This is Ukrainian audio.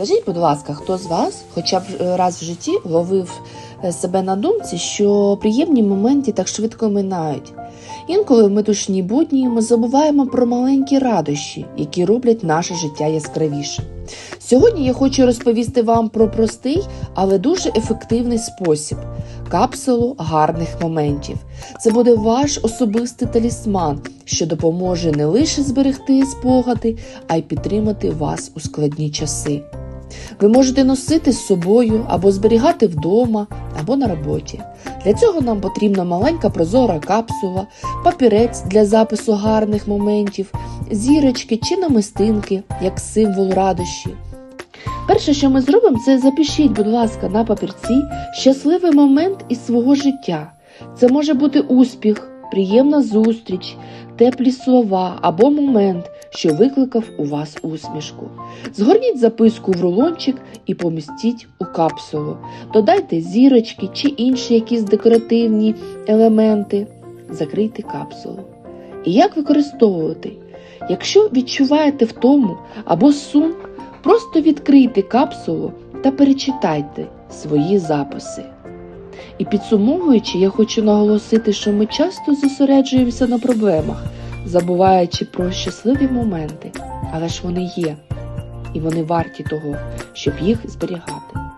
Скажіть, будь ласка, хто з вас хоча б е, раз в житті ловив е, себе на думці, що приємні моменти так швидко минають? Інколи в метушні будні ми забуваємо про маленькі радощі, які роблять наше життя яскравішим. Сьогодні я хочу розповісти вам про простий, але дуже ефективний спосіб капсулу гарних моментів. Це буде ваш особистий талісман, що допоможе не лише зберегти спогади, а й підтримати вас у складні часи. Ви можете носити з собою або зберігати вдома, або на роботі. Для цього нам потрібна маленька прозора капсула, папірець для запису гарних моментів, зірочки чи намистинки як символ радощі. Перше, що ми зробимо, це запишіть, будь ласка, на папірці щасливий момент із свого життя. Це може бути успіх, приємна зустріч, теплі слова або момент, що викликав у вас усмішку. Згорніть записку в рулончик і помістіть у капсулу. Додайте зірочки чи інші якісь декоративні елементи. Закрийте капсулу. І як використовувати? Якщо відчуваєте втому або сум, просто відкрийте капсулу та перечитайте свої записи. І підсумовуючи, я хочу наголосити, що ми часто зосереджуємося на проблемах, забуваючи про щасливі моменти, але ж вони є, і вони варті того, щоб їх зберігати.